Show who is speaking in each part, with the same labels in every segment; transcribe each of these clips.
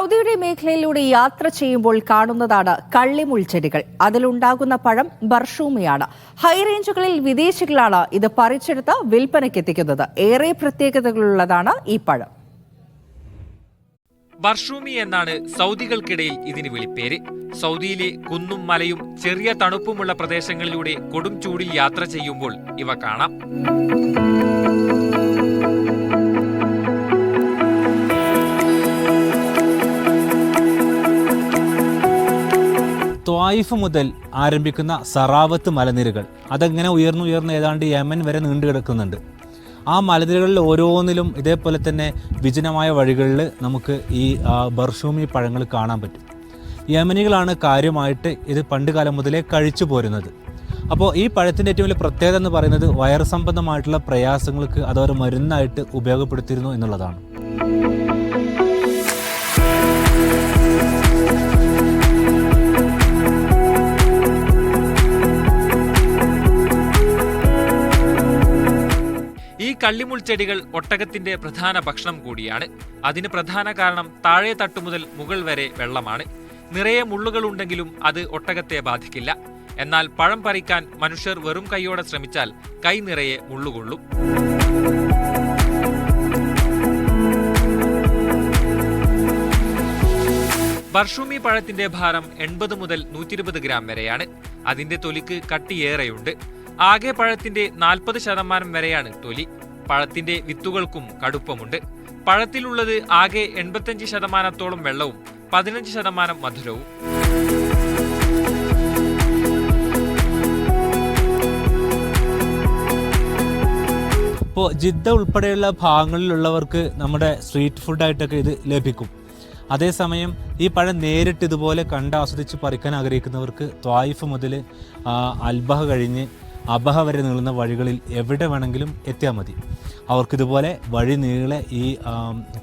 Speaker 1: സൗദിയുടെ മേഖലയിലൂടെ യാത്ര ചെയ്യുമ്പോൾ കാണുന്നതാണ് കള്ളിമുൾച്ചെടികൾ. അതിലുണ്ടാകുന്ന പഴം ബർഷൂമിയാണ്. ഹൈറേഞ്ചുകളിൽ വിദേശികളാണ് ഇത് പറിച്ചെടുത്ത് വിൽപ്പനയ്ക്കെത്തിക്കുന്നത്. ഏറെ പ്രത്യേകതകളുള്ളതാണ് ഈ പഴം.
Speaker 2: ബർഷൂമി എന്നാണ് സൗദികൾക്കിടയിൽ ഇതിന് വിളിപ്പേര്. സൗദിയിലെ കുന്നും മലയും ചെറിയ തണുപ്പുമുള്ള പ്രദേശങ്ങളിലൂടെ കൊടും ചൂടിൽ യാത്ര ചെയ്യുമ്പോൾ ഇവ കാണാം.
Speaker 3: ത്വായിഫ് മുതൽ ആരംഭിക്കുന്ന സറാവത്ത് മലനിരകൾ. അതങ്ങനെ ഉയർന്നു ഉയർന്ന് ഏതാണ്ട് യമൻ വരെ നീണ്ടു കിടക്കുന്നുണ്ട്. ആ മലനിരകളിൽ ഓരോന്നിലും ഇതേപോലെ തന്നെ വിജനമായ വഴികളിൽ നമുക്ക് ഈ ബർഷൂമി പഴങ്ങൾ കാണാൻ പറ്റും. യമനികളാണ് കാര്യമായിട്ട് ഇത് പണ്ട് കാലം മുതലേ കഴിച്ചു പോരുന്നത്. അപ്പോൾ ഈ പഴത്തിന്റെ ഏറ്റവും വലിയ പ്രത്യേകത എന്ന് പറയുന്നത് വയർ സംബന്ധമായിട്ടുള്ള പ്രയാസങ്ങൾക്ക് അതൊരു മരുന്നായിട്ട് ഉപയോഗപ്പെടുത്തിയിരുന്നു എന്നുള്ളതാണ്.
Speaker 2: ഈ കള്ളിമുൾച്ചെടികൾ ഒട്ടകത്തിന്റെ പ്രധാന ഭക്ഷണം കൂടിയാണ്. അതിന് പ്രധാന കാരണം താഴെ തട്ടു മുതൽ മുകൾ വരെ വെള്ളമാണ്. നിറയെ മുള്ളുകൾ ഉണ്ടെങ്കിലും അത് ഒട്ടകത്തെ ബാധിക്കില്ല. എന്നാൽ പഴം പറിക്കാൻ മനുഷ്യർ വെറും കൈയോടെ ശ്രമിച്ചാൽ കൈ നിറയെ മുള്ളുകൊള്ളും. ബർഷൂമി പഴത്തിന്റെ ഭാരം എൺപത് മുതൽ നൂറ്റിരുപത് ഗ്രാം വരെയാണ്. അതിന്റെ തൊലിക്ക് കട്ടിയേറെയുണ്ട്. ആകെ പഴത്തിന്റെ നാൽപ്പത് ശതമാനം വരെയാണ് തൊലി. പഴത്തിന്റെ വിത്തുകൾക്കും കടുപ്പമുണ്ട്. പഴത്തിലുള്ളത് ആകെ എൺപത്തഞ്ച് ശതമാനത്തോളം വെള്ളവും പതിനഞ്ച് ശതമാനം മധുരവും.
Speaker 3: ഇപ്പോൾ ജിദ്ദ ഉൾപ്പെടെയുള്ള ഭാഗങ്ങളിലുള്ളവർക്ക് നമ്മുടെ സ്ട്രീറ്റ് ഫുഡായിട്ടൊക്കെ ഇത് ലഭിക്കും. അതേസമയം ഈ പഴം നേരിട്ട് ഇതുപോലെ കണ്ട് ആസ്വദിച്ച് പറിക്കാൻ ആഗ്രഹിക്കുന്നവർക്ക് ത്വായിഫ് മുതൽ അൽബഹ കഴിഞ്ഞ് അബഹ വരെ നീളുന്ന വഴികളിൽ എവിടെ വേണമെങ്കിലും എത്തിയാൽ മതി. അവർക്കിതുപോലെ വഴി നീളെ ഈ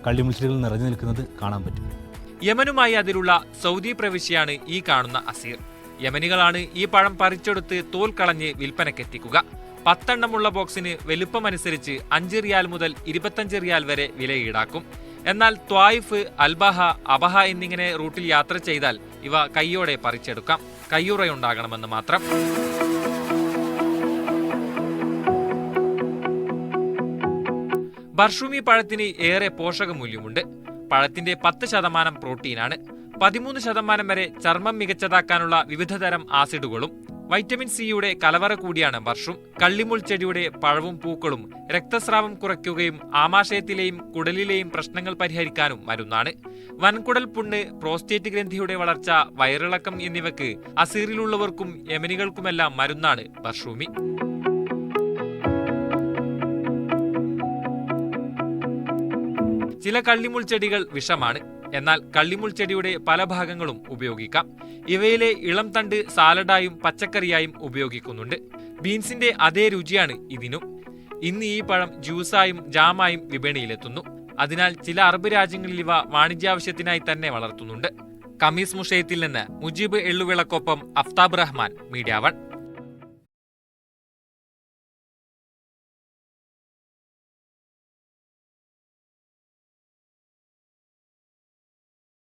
Speaker 3: കള്ളിമുൾച്ചെടികൾ നിറഞ്ഞു നിൽക്കുന്നത് കാണാൻ പറ്റും.
Speaker 2: യമനുമായി അതിലുള്ള സൗദി പ്രവിശ്യയാണ് ഈ കാണുന്ന അസീർ. യമനികളാണ് ഈ പഴം പറിച്ചെടുത്ത് തോൽ കളഞ്ഞ് വിൽപ്പനക്കെത്തിക്കുക പത്തെണ്ണമുള്ള ബോക്സിന് വലുപ്പമനുസരിച്ച് അഞ്ച് റിയാൽ മുതൽ ഇരുപത്തഞ്ച് റിയാൽ വരെ വില ഈടാക്കും. എന്നാൽ ത്വായിഫ് അൽബഹ അബഹ എന്നിങ്ങനെ റൂട്ടിൽ യാത്ര ചെയ്താൽ ഇവ കൈയോടെ പറിച്ചെടുക്കാം. കയ്യുറയുണ്ടാകണമെന്ന് മാത്രം. ബർഷൂമി പഴത്തിന് ഏറെ പോഷക മൂല്യമുണ്ട് പഴത്തിന്റെ പത്ത് ശതമാനം പ്രോട്ടീനാണ്. പതിമൂന്ന് ശതമാനം വരെ ചർമ്മം മികച്ചതാക്കാനുള്ള വിവിധതരം ആസിഡുകളും വൈറ്റമിൻ സിയുടെ കലവറ കൂടിയാണ് വർഷും. കള്ളിമുൾ ചെടിയുടെ പഴവും പൂക്കളും രക്തസ്രാവം കുറയ്ക്കുകയും ആമാശയത്തിലെയും കുടലിലെയും പ്രശ്നങ്ങൾ പരിഹരിക്കാനും മരുന്നാണ്. വൻകുടൽ പുണ്ണ് പ്രോസ്റ്റേറ്റ് ഗ്രന്ഥിയുടെ വളർച്ച വയറിളക്കം എന്നിവയ്ക്ക് അസീറിലുള്ളവർക്കും യമനികൾക്കുമെല്ലാം മരുന്നാണ് ബർഷൂമി ചില കള്ളിമുൾ ചെടികൾ വിഷമാണ്. എന്നാൽ കള്ളിമുൾ ചെടിയുടെ പല ഭാഗങ്ങളും ഉപയോഗിക്കാം. ഇവയിലെ ഇളം തണ്ട് സാലഡായും പച്ചക്കറിയായും ഉപയോഗിക്കുന്നുണ്ട്. ബീൻസിന്റെ അതേ രുചിയാണ് ഇതിനും. ഇന്ന് ഈ പഴം ജ്യൂസായും ജാമായും വിപണിയിലെത്തുന്നു. അതിനാൽ ചില അറബ് രാജ്യങ്ങളിൽ ഇവ വാണിജ്യാവശ്യത്തിനായി തന്നെ വളർത്തുന്നുണ്ട്. കമീസ് മുഷയത്തിൽ നിന്ന് മുജീബ് എള്ളുവിളക്കൊപ്പം അഫ്താബ് റഹ്മാൻ മീഡിയ വൺ.